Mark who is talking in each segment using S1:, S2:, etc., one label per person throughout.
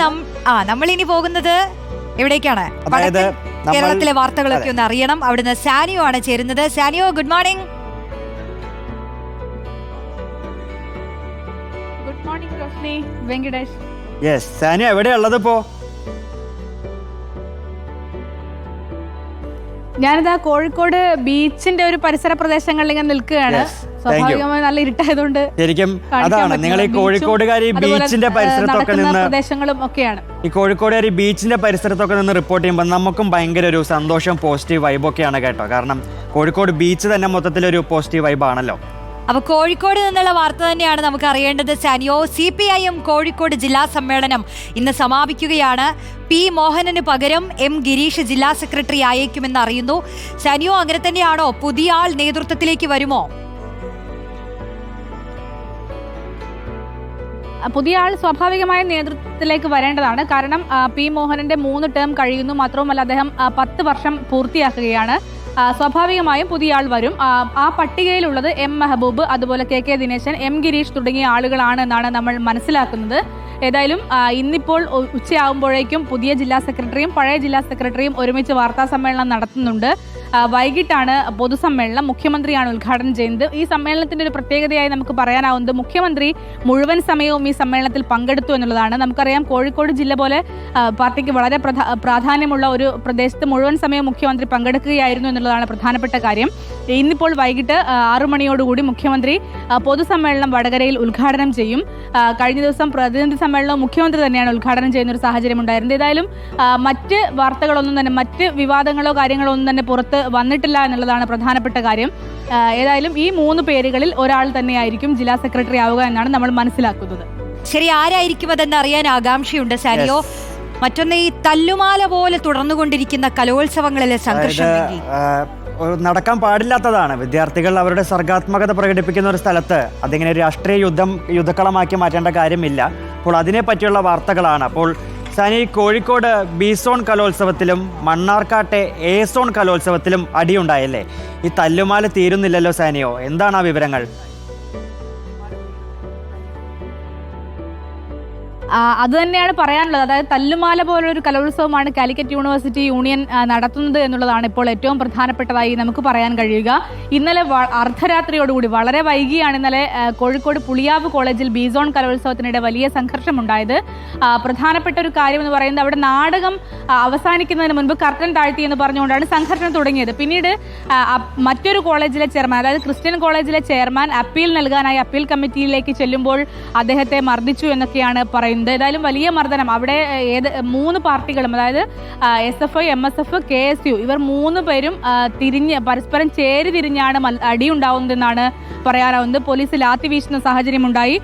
S1: നം- ആ നമ്മൾ ഇനി പോകുന്നത് എവിടേക്കാണ്?
S2: അതായത്
S1: കേരളത്തിലെ വാർത്തകളൊക്കെ ഒന്ന് അറിയണം. അവിടുന്ന് സാനിയോ ആണ് ചേരുന്നത്. Saniyo good morning
S3: good morning Roshni Venkatesh
S2: yes Sani എവിടെയാ ഉള്ളത് ഇപ്പോ?
S3: ഞാനിതാ കോഴിക്കോട് ബീച്ചിന്റെ ഒരു പരിസര പ്രദേശങ്ങളിൽ ഇങ്ങനെ നിൽക്കുകയാണ്. സ്വാഭാവികമായി നല്ല ഇരുട്ടായതുകൊണ്ട്
S2: ശരിക്കും അതാണ്. നിങ്ങൾ ഈ കോഴിക്കോടുകാർ ഈ ബീച്ചിന്റെ പരിസരത്തൊക്കെ നിന്ന്
S3: പ്രദേശങ്ങളും ഒക്കെയാണ്.
S2: ഈ കോഴിക്കോടുകാർ ഈ ബീച്ചിന്റെ പരിസരത്തൊക്കെ നിന്ന് റിപ്പോർട്ട് ചെയ്യുമ്പോൾ നമുക്കും ഭയങ്കര ഒരു സന്തോഷം പോസിറ്റീവ് വൈബൊക്കെയാണ് കേട്ടോ. കാരണം കോഴിക്കോട് ബീച്ച് തന്നെ മൊത്തത്തിൽ ഒരു പോസിറ്റീവ് വൈബ് ആണല്ലോ.
S1: അപ്പൊ കോഴിക്കോട് നിന്നുള്ള വാർത്ത തന്നെയാണ് നമുക്ക് അറിയേണ്ടത്. Saniyo C P I M Kozhikode ജില്ലാ സമ്മേളനം ഇന്ന് സമാപിക്കുകയാണ്. പി മോഹനന് പകരം എം ഗിരീഷ് ജില്ലാ സെക്രട്ടറി ആയേക്കുമെന്ന് അറിയുന്നു. സാനിയോ അങ്ങനെ തന്നെയാണോ? പുതിയ ആൾ നേതൃത്വത്തിലേക്ക് വരുമോ?
S3: പുതിയ ആൾ സ്വാഭാവികമായ നേതൃത്വത്തിലേക്ക് വരേണ്ടതാണ്. കാരണം പി മോഹനന്റെ മൂന്ന് ടേം കഴിയുന്നു മാത്രവുമല്ല അദ്ദേഹം പത്ത് വർഷം പൂർത്തിയാക്കുകയാണ്. സ്വാഭാവികമായും പുതിയ ആൾ വരും. ആ, പട്ടികയിലുള്ളത് എം മെഹബൂബ് അതുപോലെ K K Dineshan M Gireesh തുടങ്ങിയ ആളുകളാണ് എന്നാണ് നമ്മൾ മനസ്സിലാക്കുന്നത്. ഏതായാലും ഇന്നിപ്പോൾ ഉച്ചയാകുമ്പോഴേക്കും പുതിയ ജില്ലാ സെക്രട്ടറിയും പഴയ ജില്ലാ സെക്രട്ടറിയും ഒരുമിച്ച് വാർത്താ സമ്മേളനം നടത്തുന്നുണ്ട്. വൈകിട്ടാണ് പൊതുസമ്മേളനം. മുഖ്യമന്ത്രിയാണ് ഉദ്ഘാടനം ചെയ്യുന്നത്. ഈ സമ്മേളനത്തിന്റെ ഒരു പ്രത്യേകതയായി നമുക്ക് പറയാനാവുന്നത് മുഖ്യമന്ത്രി മുഴുവൻ സമയവും ഈ സമ്മേളനത്തിൽ പങ്കെടുത്തു എന്നുള്ളതാണ്. നമുക്കറിയാം കോഴിക്കോട് ജില്ല പോലെ പാർട്ടിക്ക് വളരെ പ്രാധാന്യമുള്ള ഒരു പ്രദേശത്ത് മുഴുവൻ സമയം മുഖ്യമന്ത്രി പങ്കെടുക്കുകയായിരുന്നു എന്നുള്ളതാണ് പ്രധാനപ്പെട്ട കാര്യം. ഇന്നിപ്പോൾ വൈകിട്ട് ആറു മണിയോടുകൂടി മുഖ്യമന്ത്രി പൊതുസമ്മേളനം വടകരയിൽ ഉദ്ഘാടനം ചെയ്യും. കഴിഞ്ഞ ദിവസം പ്രതിനിധി സമ്മേളനം മുഖ്യമന്ത്രി തന്നെയാണ് ഉദ്ഘാടനം ചെയ്യുന്ന ഒരു സാഹചര്യം ഉണ്ടായിരുന്നത് ഏതായാലും മറ്റ് വാർത്തകളൊന്നും തന്നെ മറ്റ് വിവാദങ്ങളോ കാര്യങ്ങളോ ഒന്നും തന്നെ പുറത്ത് വന്നിട്ടില്ല എന്നുള്ളതാണ് പ്രധാനപ്പെട്ട കാര്യം. ഏതായാലും ഈ മൂന്ന് പേരുകളിൽ ഒരാൾ തന്നെയായിരിക്കും ജില്ലാ സെക്രട്ടറി ആവുക എന്നാണ് നമ്മൾ മനസ്സിലാക്കുന്നത്.
S1: ശരി ആരായിരിക്കും അതെന്ന് അറിയാൻ ആകാംക്ഷയുണ്ട് സാരിയോ മറ്റൊന്ന് ഈ തല്ലുമാല പോലെ തുടർന്നുകൊണ്ടിരിക്കുന്ന കലോത്സവങ്ങളിലെ സംഘർഷം
S2: നടക്കാൻ പാടില്ലാത്തതാണ്. വിദ്യാർത്ഥികൾ അവരുടെ സർഗാത്മകത പ്രകടിപ്പിക്കുന്ന ഒരു സ്ഥലത്ത് അതിങ്ങനെ ഒരു രാഷ്ട്രീയ യുദ്ധം യുദ്ധക്കളമാക്കി മാറ്റേണ്ട കാര്യമില്ല. അപ്പോൾ അതിനെ പറ്റിയുള്ള വാർത്തകളാണ്. അപ്പോൾ സാനി കോഴിക്കോട് ബി സോൺ കലോത്സവത്തിലും മണ്ണാർക്കാട്ടെ എ സോൺ കലോത്സവത്തിലും അടിയുണ്ടായല്ലേ? ഈ തല്ലുമാല തീരുന്നില്ലല്ലോ സാനിയോ. എന്താണ് ആ വിവരങ്ങൾ?
S3: അത് തന്നെയാണ് പറയാനുള്ളത്. അതായത് തല്ലുമാല പോലൊരു കലോത്സവമാണ് കാലിക്കറ്റ് യൂണിവേഴ്സിറ്റി യൂണിയൻ നടത്തുന്നത് എന്നുള്ളതാണ് ഇപ്പോൾ ഏറ്റവും പ്രധാനപ്പെട്ടതായി നമുക്ക് പറയാൻ കഴിയുക. ഇന്നലെ അർദ്ധരാത്രിയോടുകൂടി വളരെ വൈകിയാണ് ഇന്നലെ കോഴിക്കോട് പുളിയാവ് കോളേജിൽ ബീസോൺ കലോത്സവത്തിനിടെ വലിയ സംഘർഷമുണ്ടായത്. പ്രധാനപ്പെട്ട ഒരു കാര്യം എന്ന് പറയുന്നത് അവിടെ നാടകം അവസാനിക്കുന്നതിന് മുൻപ് കർട്ടൻ താഴ്ത്തി എന്ന് പറഞ്ഞുകൊണ്ടാണ് സംഘർഷം തുടങ്ങിയത്. പിന്നീട് മറ്റൊരു കോളേജിലെ ചെയർമാൻ അതായത് ക്രിസ്ത്യൻ കോളേജിലെ ചെയർമാൻ അപ്പീൽ നൽകാനായി അപ്പീൽ കമ്മിറ്റിയിലേക്ക് ചെല്ലുമ്പോൾ അദ്ദേഹത്തെ മർദ്ദിച്ചു എന്നൊക്കെയാണ് പറയുന്നത്. ഏതായാലും വലിയ മർദ്ദനം. അവിടെ ഏത് മൂന്ന് പാർട്ടികളും അതായത് S F I M S F K S U ഇവർ മൂന്ന് പേരും തിരിഞ്ഞ് പരസ്പരം ചേരി തിരിഞ്ഞാണ് അടിയുണ്ടാവുന്നതെന്നാണ് പറയാനാവുന്നത്. പോലീസ് ലാത്തി വീശുന്ന സാഹചര്യമുണ്ടായി.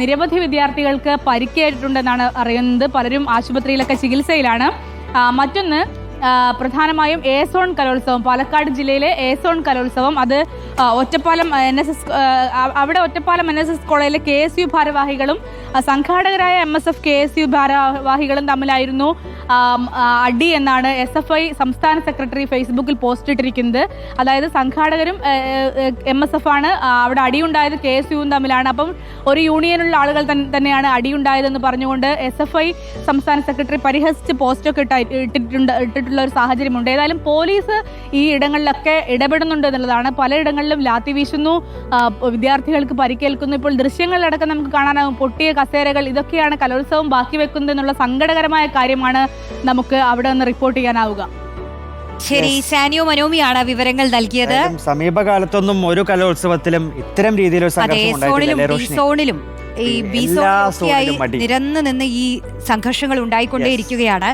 S3: നിരവധി വിദ്യാർത്ഥികൾക്ക് പരിക്കേറ്റിട്ടുണ്ടെന്നാണ് അറിയുന്നത്. പലരും ആശുപത്രിയിലൊക്കെ ചികിത്സയിലാണ്. മറ്റൊന്ന് പ്രധാനമായും ഏസോൺ കലോത്സവം പാലക്കാട് ജില്ലയിലെ ഏസോൺ കലോത്സവം. അത് ഒറ്റപ്പാലം എൻ എസ് എസ് അവിടെ ഒറ്റപ്പാലം എൻ എസ് എസ് കോളേജിലെ കെ എസ് യു ഭാരവാഹികളും സംഘാടകരായ M S F K S U ഭാരവാഹികളും തമ്മിലായിരുന്നു. അടി എന്നാണ് എസ് എഫ് ഐ സംസ്ഥാന സെക്രട്ടറി ഫേസ്ബുക്കിൽ പോസ്റ്റ് ഇട്ടിരിക്കുന്നത്. അതായത് സംഘാടകരും എം എസ് എഫ് ആണ് അവിടെ അടിയുണ്ടായത് കെ എസ് യുവും തമ്മിലാണ്. അപ്പം ഒരു യൂണിയനുള്ള ആളുകൾ തന്നെയാണ് അടിയുണ്ടായതെന്ന് പറഞ്ഞുകൊണ്ട് എസ് എഫ് ഐ സംസ്ഥാന സെക്രട്ടറി പരിഹസിച്ച് പോസ്റ്റൊക്കെ ഇട്ടിട്ടുണ്ട് ഇട്ടിട്ടുണ്ട്. ഇട്ടിട്ടുള്ള ഒരു സാഹചര്യമുണ്ട്. ഏതായാലും പോലീസ് ഈ ഇടങ്ങളിലൊക്കെ ഇടപെടുന്നുണ്ട് എന്നുള്ളതാണ്. പലയിടങ്ങളിലും ലാത്തി വീശുന്നു വിദ്യാർത്ഥികൾക്ക് പരിക്കേൽക്കുന്നു. ഇപ്പോൾ ദൃശ്യങ്ങളിലടക്കം നമുക്ക് കാണാനാകും. പൊട്ടിയ കസേരകൾ ഇതൊക്കെയാണ് കലോത്സവം ബാക്കി വെക്കുന്നത് എന്നുള്ള സങ്കടകരമായ കാര്യമാണ് നമുക്ക് അവിടെ നിന്ന് റിപ്പോർട്ട് ചെയ്യാനാവുക.
S1: ശരി സാനിയോ മനോമിയാണ് വിവരങ്ങൾ നൽകിയത്.
S2: സമീപകാലത്തൊന്നും ഒരു കലോത്സവത്തിലും ഇത്തരം രീതിയിലൊരു
S1: സോണിലും സോണിലും ഈ ബി
S2: സോണിലും.
S1: നിരന്ന് നിന്ന് ഈ സംഘർഷങ്ങൾ ഉണ്ടായിക്കൊണ്ടേയിരിക്കുകയാണ്.